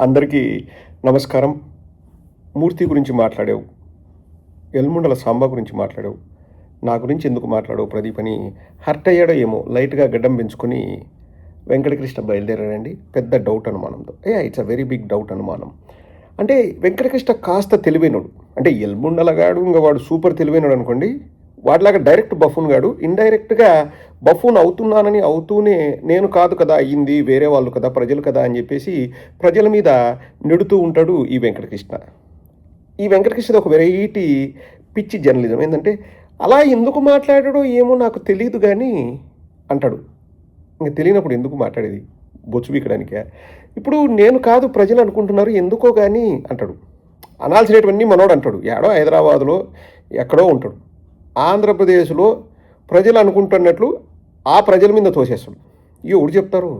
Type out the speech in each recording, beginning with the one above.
అందరికీ నమస్కారం. మూర్తి గురించి మాట్లాడావు. ఎల్ముండల సాంబా గురించి మాట్లాడావు. నా గురించి ఎందుకు మాట్లాడావు ప్రదీప్ అని హర్ట్ అయ్యాడో ఏమో లైట్గా గడ్డం పెంచుకొని వెంకటకృష్ణ బయలుదేరాడండి. పెద్ద డౌట్ అనుమానంతో. A it's a very big doubt అనుమానం. అంటే వెంకటకృష్ణ కాస్త తెలివైనడు. అంటే ఎల్ముండలగాడు ఇంకా వాడు సూపర్ తెలివైనడు అనుకోండి వాడిలాగా డైరెక్ట్ బఫూన్ గాడు. ఇండైరెక్ట్గా బఫూన్ అవుతున్నానని అవుతూనే నేను కాదు కదా అయ్యింది వేరే వాళ్ళు కదా ప్రజలు కదా అని చెప్పేసి ప్రజల మీద నెడుతూ ఉంటాడు ఈ వెంకటకృష్ణ. ఈ వెంకటకృష్ణ ఒక వెరైటీ పిచ్చి జర్నలిజం. ఏంటంటే అలా ఎందుకు మాట్లాడాడో ఏమో నాకు తెలియదు కానీ అంటాడు. ఇంక తెలియనప్పుడు ఎందుకు మాట్లాడేది? బొచ్చు బీకడానికే? ఇప్పుడు నేను కాదు ప్రజలు అనుకుంటున్నారు ఎందుకో కానీ అంటాడు. అనాల్సినటువంటి మనోడు అంటాడు. ఏడో హైదరాబాద్లో ఎక్కడో ఉంటాడు. ఆంధ్రప్రదేశ్లో ప్రజలు అనుకుంటున్నట్లు ఆ ప్రజల మీద తోసేస్తాడు ఎవడు చెప్తారు?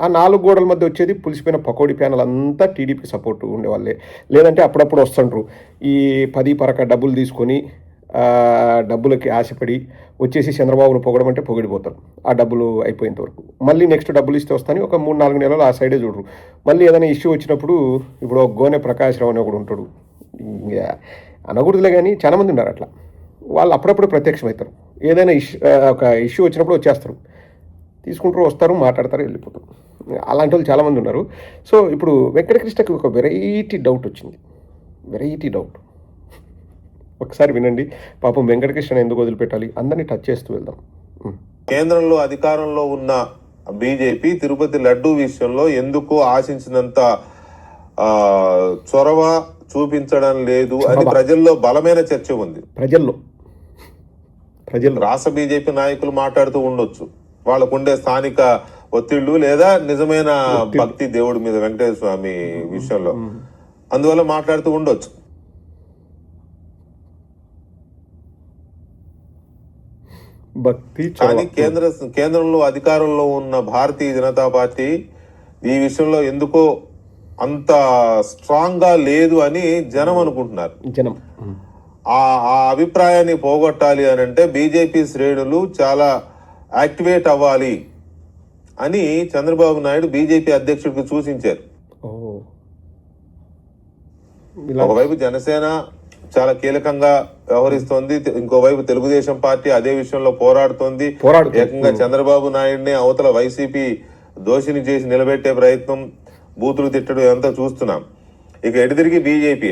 ఆ నాలుగు గోడల మధ్య వచ్చేది పులిసిపోయిన పకోడీ ప్యానల్ అంతా టీడీపీకి సపోర్ట్ ఉండేవాళ్ళే. లేదంటే అప్పుడప్పుడు వస్తుండ్రు. ఈ పది పరక డబ్బులు తీసుకొని డబ్బులకి ఆశపడి వచ్చేసి చంద్రబాబును పొగడం అంటే పొగిడిపోతారు ఆ డబ్బులు అయిపోయేంత వరకు. మళ్ళీ నెక్స్ట్ డబ్బులు ఇస్తే వస్తాను ఒక మూడు నాలుగు నెలలు ఆ సైడే చూడరు. మళ్ళీ ఏదైనా ఇష్యూ వచ్చినప్పుడు ఇప్పుడు ఒక గోనె ప్రకాశ్రావు అని ఒకడు ఉంటాడు. ఇంకా అనకూడదులే కానీ చాలామంది ఉన్నారు అట్లా. వాళ్ళు అప్పుడప్పుడు ప్రత్యక్షమవుతారు. ఏదైనా ఇష్యూ ఒక ఇష్యూ వచ్చినప్పుడు వచ్చేస్తారు. తీసుకుంటారు వస్తారు మాట్లాడతారు వెళ్ళిపోతారు. అలాంటి వాళ్ళు చాలామంది ఉన్నారు. సో ఇప్పుడు వెంకటకృష్ణకి ఒక వెరైటీ డౌట్ వచ్చింది. Variety doubt. ఒకసారి వినండి. పాపం వెంకటకృష్ణ ఎందుకు వదిలిపెట్టాలి? అందరినీ టచ్ చేస్తూ వెళ్దాం. కేంద్రంలో అధికారంలో ఉన్న బీజేపీ తిరుపతి లడ్డూ విషయంలో ఎందుకు ఆశించినంత చొరవ చూపించడం లేదు? అని. ప్రజల్లో బలమైన చర్చ ఉంది. ప్రజల్లో. ప్రజల్లో రాష్ట్ర బీజేపీ నాయకులు మాట్లాడుతూ ఉండొచ్చు. వాళ్ళకు ఉండే స్థానిక ఒత్తిళ్ళు లేదా నిజమైన భక్తి దేవుడి మీద వెంకటేశ్వర స్వామి విషయంలో. అందువల్ల మాట్లాడుతూ ఉండొచ్చు. భక్తి కానీ కేంద్ర కేంద్రంలో అధికారంలో ఉన్న భారతీయ జనతా పార్టీ ఈ విషయంలో ఎందుకో అంత స్ట్రాంగ్గా లేదు అని జనం అనుకుంటున్నారు. జనం. ఆ ఆ అభిప్రాయాన్ని పోగొట్టాలి అని అంటే బీజేపీ శ్రేణులు చాలా యాక్టివేట్ అవ్వాలి అని చంద్రబాబు నాయుడు బీజేపీ అధ్యక్షుడికి సూచించారు. ఒకవైపు జనసేన చాలా కీలకంగా వ్యవహరిస్తోంది ఇంకోవైపు తెలుగుదేశం పార్టీ అదే విషయంలో పోరాడుతోంది. పోరాడుతుంది. ఏకంగా చంద్రబాబు నాయుడిని అవతల వైసీపీ దోషిని చేసి నిలబెట్టే ప్రయత్నం బూతులు తిట్టడం ఇదంతా చూస్తున్నాం. ఇక ఎడిదిరిగి బీజేపీ?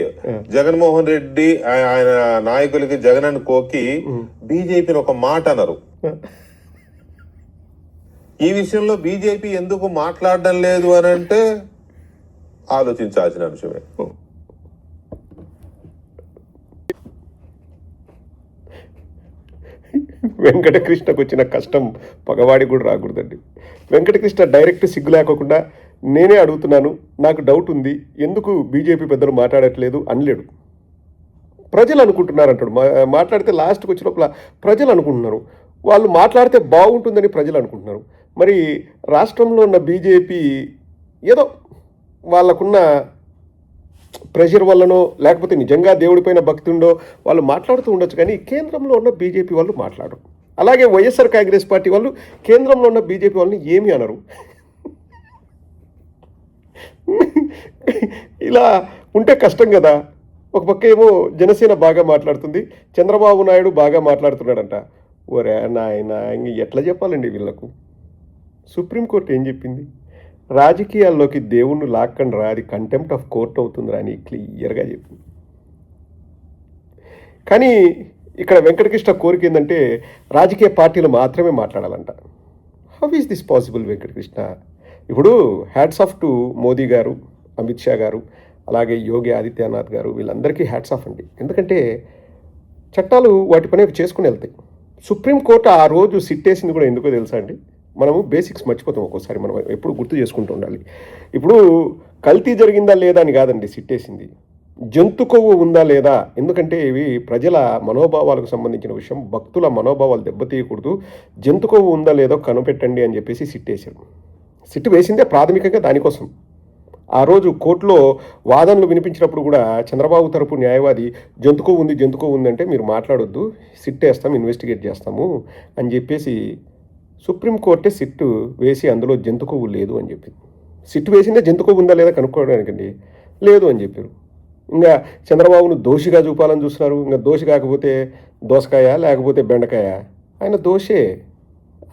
జగన్మోహన్ రెడ్డి ఆయ- ఆయన నాయకులకి జగన్ అని కోకి బీజేపీని ఒక మాట అన్నారు ఈ విషయంలో బీజేపీ ఎందుకు మాట్లాడడం లేదు అని అంటే ఆలోచించాల్సిన అంశమే. వెంకటకృష్ణకు వచ్చిన కష్టం పగవాడికి కూడా రాకూడదండి. వెంకటకృష్ణ డైరెక్ట్ సిగ్గు లేకోకుండా నేనే అడుగుతున్నాను నాకు డౌట్ ఉంది ఎందుకు బీజేపీ పెద్దలు మాట్లాడట్లేదు అనలేడు. ప్రజలు అనుకుంటున్నారు అంటాడు మా మాట్లాడితే లాస్ట్కి వచ్చిన లోపల ప్రజలు అనుకుంటున్నారు. వాళ్ళు మాట్లాడితే బాగుంటుందని ప్రజలు అనుకుంటున్నారు. మరి రాష్ట్రంలో ఉన్న బీజేపీ ఏదో వాళ్ళకున్న ప్రెషర్ వల్లనో లేకపోతే నిజంగా దేవుడిపైన భక్తి ఉండో వాళ్ళు మాట్లాడుతూ ఉండొచ్చు కానీ కేంద్రంలో ఉన్న బీజేపీ వాళ్ళు మాట్లాడరు. అలాగే వైఎస్ఆర్ కాంగ్రెస్ పార్టీ వాళ్ళు కేంద్రంలో ఉన్న బీజేపీ వాళ్ళని ఏమీ అనరు. ఇలా ఉంటే కష్టం కదా. ఒక పక్క ఏమో జనసేన బాగా మాట్లాడుతుంది చంద్రబాబు నాయుడు బాగా మాట్లాడుతున్నాడంట. ఒరే నాయన ఇంక ఎట్లా చెప్పాలండి వీళ్ళకు? సుప్రీంకోర్టు ఏం చెప్పింది? రాజకీయాల్లోకి దేవుణ్ణి లాక్కండి రా అది కంటెంప్ట్ ఆఫ్ కోర్ట్ అవుతుందిరా అని క్లియర్గా చెప్పింది. కానీ ఇక్కడ వెంకటకృష్ణ కోరిక ఏంటంటే రాజకీయ పార్టీలు మాత్రమే మాట్లాడాలంట. How is this possible Venkatakrishna? ఇప్పుడు హ్యాట్స్ ఆఫ్ టు మోదీ గారు అమిత్ షా గారు అలాగే యోగి ఆదిత్యనాథ్ గారు వీళ్ళందరికీ హ్యాట్స్ ఆఫ్ అండి. ఎందుకంటే చట్టాలు వాటి పని చేసుకుని వెళ్తాయి. సుప్రీంకోర్టు ఆ రోజు సిట్టేసింది కూడా ఎందుకో తెలుసా అండి? మనము బేసిక్స్ మర్చిపోతాం ఒక్కోసారి మనం ఎప్పుడు గుర్తు చేసుకుంటూ ఉండాలి. ఇప్పుడు కల్తీ జరిగిందా లేదా అని కాదండి సిట్టేసింది. జంతు కొవ్వు ఉందా లేదా? ఎందుకంటే ఇవి ప్రజల మనోభావాలకు సంబంధించిన విషయం భక్తుల మనోభావాలు దెబ్బతీయకూడదు. జంతు కొవ్వు ఉందా లేదో కనిపెట్టండి అని చెప్పేసి సిట్టేశారు. సిట్టు వేసిందే ప్రాథమికంగా దానికోసం. ఆ రోజు కోర్టులో వాదనలు వినిపించినప్పుడు కూడా చంద్రబాబు తరపు న్యాయవాది జంతుకో ఉంది జంతుకో ఉంది అంటే మీరు మాట్లాడొద్దు సిట్ వేస్తాం ఇన్వెస్టిగేట్ చేస్తాము అని చెప్పేసి సుప్రీంకోర్టే సిట్టు వేసి అందులో జంతుకోవు లేదు అని చెప్పింది. సిట్టు వేసిందే జంతుకోవు ఉందా లేదా కనుక్కోవడానికండి? లేదు అని చెప్పారు. ఇంకా చంద్రబాబును దోషిగా చూపాలని చూస్తున్నారు. ఇంకా దోషి కాకపోతే దోసకాయ లేకపోతే బెండకాయ. ఆయన దోషే.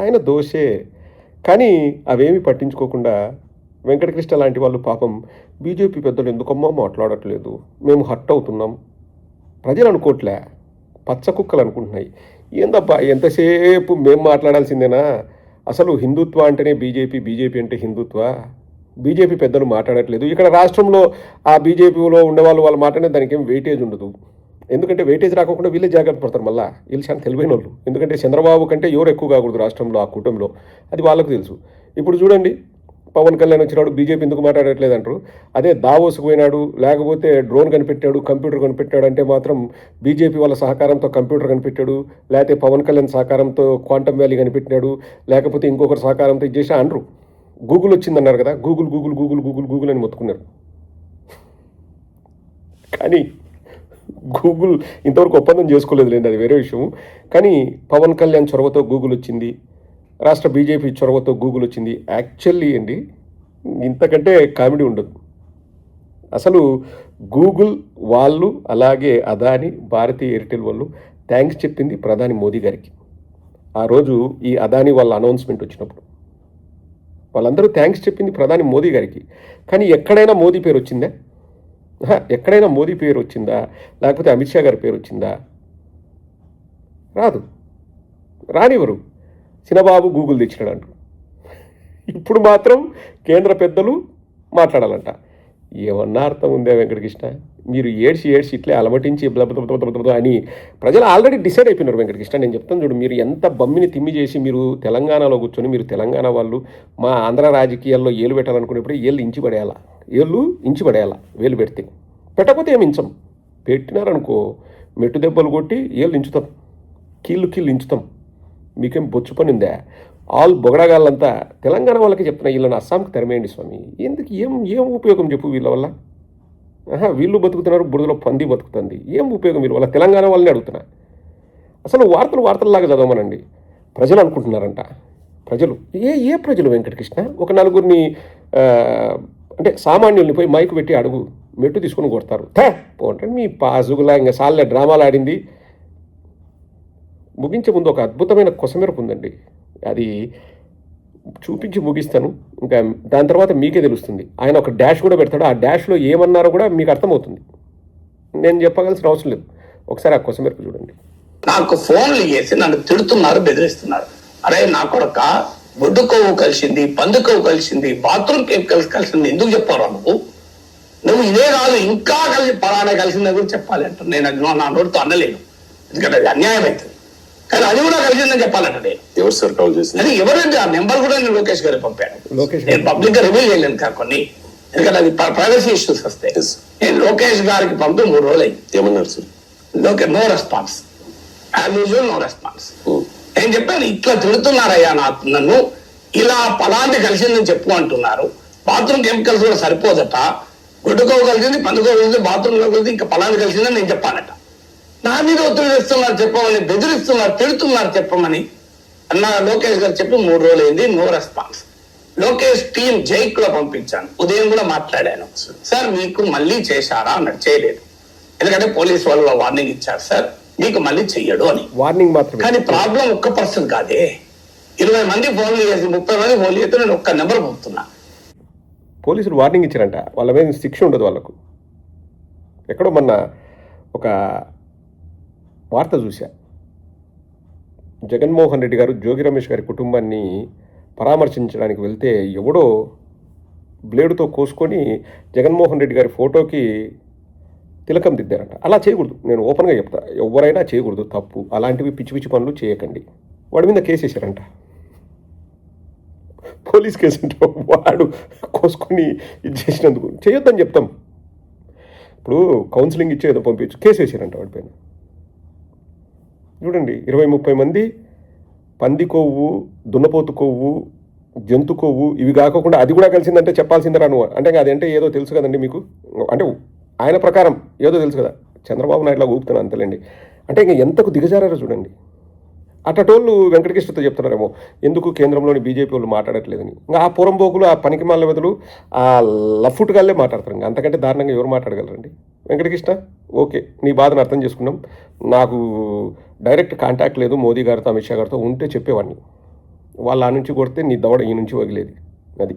ఆయన దోషే. కానీ అవేమి పట్టించుకోకుండా వెంకటకృష్ణ లాంటి వాళ్ళు పాపం బీజేపీ పెద్దలు ఎందుకమ్మో మాట్లాడట్లేదు? మేము హర్ట్ అవుతున్నాం. ప్రజలు అనుకోవట్లే పచ్చ కుక్కలు అనుకుంటున్నాయి. ఏందబ్బా ఎంతసేపు మేము మాట్లాడాల్సిందేనా? అసలు హిందుత్వ అంటేనే బీజేపీ బీజేపీ అంటే హిందుత్వ? బీజేపీ పెద్దలు మాట్లాడట్లేదు. ఇక్కడ రాష్ట్రంలో ఆ బీజేపీలో ఉండేవాళ్ళు వాళ్ళు మాట్లాడే దానికి ఏం వెయిటేజ్ ఉండదు. ఎందుకంటే వెయిటేజ్ రాకుండా వీళ్ళే జాగ్రత్త పడతారు మళ్ళా. వీళ్ళు చాలా తెలివైన వాళ్ళు ఎందుకంటే చంద్రబాబు కంటే ఎవరు ఎక్కువ కాకూడదు రాష్ట్రంలో ఆ కూటమిలో అది వాళ్ళకు తెలుసు. ఇప్పుడు చూడండి పవన్ కళ్యాణ్ వచ్చినాడు బీజేపీ ఎందుకు మాట్లాడట్లేదు అంటారు. అదే దావోస్కి పోయినాడు లేకపోతే డ్రోన్ కనిపెట్టాడు కంప్యూటర్ కనిపెట్టాడు అంటే మాత్రం బీజేపీ వాళ్ళ సహకారంతో కంప్యూటర్ కనిపెట్టాడు లేకపోతే పవన్ కళ్యాణ్ సహకారంతో క్వాంటమ్ వ్యాలీ కనిపెట్టినాడు లేకపోతే ఇంకొకరు సహకారంతో ఇది చేసి అనరు. గూగుల్ వచ్చిందన్నారు కదా Google Google Google Google Google అని మొత్తుకున్నారు. కానీ గూగుల్ ఇంతవరకు ఒప్పందం చేసుకోలేదు లేండి అది వేరే విషయం కానీ పవన్ కళ్యాణ్ చొరవతో గూగుల్ వచ్చింది రాష్ట్ర బీజేపీ చొరవతో గూగుల్ వచ్చింది. యాక్చువల్లీ అండి ఇంతకంటే కామెడీ ఉండదు. అసలు గూగుల్ వాళ్ళు అలాగే అదాని భారతీ ఎయిర్టెల్ వాళ్ళు థ్యాంక్స్ చెప్పింది ప్రధాని మోదీ గారికి. ఆ రోజు ఈ అదాని వాళ్ళ అనౌన్స్మెంట్ వచ్చినప్పుడు. వాళ్ళందరూ థ్యాంక్స్ చెప్పింది ప్రధాని మోదీ గారికి. కానీ ఎక్కడైనా మోదీ పేరు వచ్చిందే? ఎక్కడైనా మోదీ పేరు వచ్చిందా? లేకపోతే అమిత్ షా గారి పేరు వచ్చిందా? రాదు. రానివ్వరు. చిన్నబాబు గూగుల్ తెచ్చినాడు ఇప్పుడు మాత్రం కేంద్ర పెద్దలు మాట్లాడాలంట. ఏమన్నా అర్థం ఉందా వెంకటకృష్ణ? మీరు ఏడ్చి ఏడ్చి ఇట్లే అలమటించి అని ప్రజలు ఆల్రెడీ డిసైడ్ అయిపోయినారు వెంకటకృష్ణ. నేను చెప్తాను చూడు మీరు ఎంత బమ్మిని తిమ్మి చేసి మీరు తెలంగాణలో కూర్చొని మీరు తెలంగాణ వాళ్ళు మా ఆంధ్ర రాజకీయాల్లో ఏలు పెట్టాలనుకునేప్పుడు ఏళ్ళు ఇంచి పడేయాలా? ఏళ్ళు ఇంచి పడేయాలా వేలు పెడితే. పెట్టకపోతే ఏమి ఇంచం? పెట్టినారనుకో మెట్టు దెబ్బలు కొట్టి ఏళ్ళు ఇంచుతాం. కీళ్ళు కీళ్ళు ఇంచుతాం. మీకేం బొచ్చు పని ఉందా ఆల్ బొగడగాళ్ళంతా తెలంగాణ వాళ్ళకి చెప్తున్నా వీళ్ళని అస్సాంకి తెరమేయండి స్వామి. ఎందుకు? ఏం ఏం ఉపయోగం చెప్పు వీళ్ళ వల్ల? ఆహా వీళ్ళు బతుకుతున్నారు బురదలో పంది బతుకుతుంది. ఏం ఉపయోగం వీళ్ళ వల్ల? తెలంగాణ వాళ్ళని అడుగుతున్నా. అసలు వార్తలు వార్తల్లాగా చదవమనండి. ప్రజలు అనుకుంటున్నారంట. ప్రజలు. ఏ ఏ ప్రజలు వెంకటకృష్ణ? ఒక నలుగురిని అంటే సామాన్యుల్ని పోయి మైకు పెట్టి అడుగు మెట్టు తీసుకుని కొడతారు. థే! పోంటే మీ పాజుగులా ఇంకా సార్లే డ్రామాలు ఆడింది. ముగించే ముందు ఒక అద్భుతమైన కొసమెరుపు ఉందండి. అది చూపించి ముగిస్తాను. ఇంకా దాని తర్వాత మీకే తెలుస్తుంది. ఆయన ఒక డాష్ కూడా పెడతాడు. ఆ డాష్లో ఏమన్నారో కూడా మీకు అర్థమవుతుంది. నేను చెప్పగలసిన అవసరం లేదు. ఒకసారి ఆ కొసమెరుపు చూడండి. నాకు ఫోన్లు చేసి నన్ను తిడుతున్నారు బెదిరిస్తున్నారు. అరే నా కొడక కొవ్వు కలిసింది పందు కొవ్వు కలిసింది బాత్రూమ్ కెమికల్స్ కలిసింది ఎందుకు చెప్పారు నువ్వు? నువ్వు ఇదే కాదు ఇంకా కలిసి పలానా కలిసిందని కూడా చెప్పాలి అంట. నేను అది నా నోటితో అనలేను. ఎందుకంటే అది అన్యాయం అవుతుంది కానీ అది కూడా కలిసిందని చెప్పాలంట నేను. ఎవరు సార్ కాల్ చేసింది? అది ఎవరంటే ఆ నెంబర్ కూడా నేను లోకేష్ గారికి పంపాను. లోకేష్ నేను పబ్లిక్గా రివీల్ చేయలేను కాదు కొన్ని. ఎందుకంటే అది ప్రైవసీ ఇష్యూస్ వస్తాయి Yes. నేను లోకేష్ గారికి పంపి మూడు రోజులు అయింది. ఏమన్నారు sir? Okay no response as usual no response. నేను చెప్పాను ఇట్లా తిడుతున్నారయ్యా నాకు నన్ను. ఇలా పలాంటి కలిసిందని చెప్పు అంటున్నారు. బాత్రూమ్ కెమికల్స్ కూడా సరిపోదట. గుడ్డుకో కలిసింది పందుకో కలిసింది బాత్రూమ్ కలిసింది ఇంకా పలాంటి కలిసిందని నేను చెప్పానట. నా మీద ఒత్తిడి తెస్తున్నారు చెప్పమని బెదిరిస్తున్నారు తిడుతున్నారు చెప్పమని అన్న లోకేష్ గారు చెప్పి మూడు రోజులు అయింది నో రెస్పాన్స్. లోకేష్ టీం జైక్లో పంపించాను. ఉదయం కూడా మాట్లాడాను. సార్ మీకు మళ్ళీ చేశారా? అన్నట్టు చేయలేదు. ఎందుకంటే పోలీస్ వాళ్ళు వార్నింగ్ ఇచ్చారు సార్. మీకు మళ్ళీ చెయ్యడు అని. వార్నింగ్ మాత్రమే. కానీ ప్రాబ్లం ఒక్క పర్సన్ కాదే. ఇరవై మంది ఫోన్లు చేసి ముప్పై మంది ఫోన్లు చేస్తే నేను ఒక్క నెంబర్ పంపుతున్నా పోలీసులు వార్నింగ్ ఇచ్చారంట. వాళ్ళ మీద శిక్ష ఉండదు వాళ్ళకు. ఎక్కడో మొన్న ఒక వార్త చూశా. జగన్మోహన్ రెడ్డి గారు జోగి రమేష్ గారి కుటుంబాన్ని పరామర్శించడానికి వెళ్తే ఎవడో బ్లేడుతో కోసుకొని జగన్మోహన్ రెడ్డి గారి ఫోటోకి తిలకం దిద్దారంట. అలా చేయకూడదు. నేను ఓపెన్గా చెప్తా. ఎవరైనా చేయకూడదు. తప్పు. అలాంటివి పిచ్చి పిచ్చి పనులు చేయకండి. వాడి మీద కేసు వేసారంట పోలీస్ కేసు అంటే వాడు కోసుకొని ఇది చేసినందుకు చేయొద్దని చెప్తాం. ఇప్పుడు కౌన్సిలింగ్ ఇచ్చి ఏదో పంపించు. కేసు వేసారంట వాడిపైన చూడండి. ఇరవై ముప్పై మంది పంది కొవ్వు దున్నపోతు కొవ్వు జంతు కొవ్వు ఇవి కాకుండా అది కూడా కలిసిందంటే చెప్పాల్సిందే నువ్వు. అంటే అదంటే ఏదో తెలుసు కదండి మీకు. అంటే ఆయన ప్రకారం ఏదో తెలుసు కదా చంద్రబాబు నాయుడులా ఊపుతాను అంతలేండి. అంటే ఇంకా ఎంతకు దిగజారారో చూడండి. అట్టటోళ్ళు వెంకటకృష్ణతో చెప్తున్నారేమో ఎందుకు కేంద్రంలోని బీజేపీ వాళ్ళు మాట్లాడట్లేదని. ఇంకా ఆ పురంబోకులు ఆ పనికి మాల బదులు ఆ లఫ్ఫుటుగాళ్ళే మాట్లాడతారు ఇంకా. అంతకంటే దారుణంగా ఎవరు మాట్లాడగలరండి? వెంకటకృష్ణ? ఓకే నీ బాధను అర్థం చేసుకున్నాం. నాకు డైరెక్ట్ కాంటాక్ట్ లేదు మోదీ గారితో అమిత్ షా గారితో ఉంటే చెప్పేవాడిని. వాళ్ళ నుంచి కొడితే నీ దవడ ఈ నుంచి వగిలేది. అది.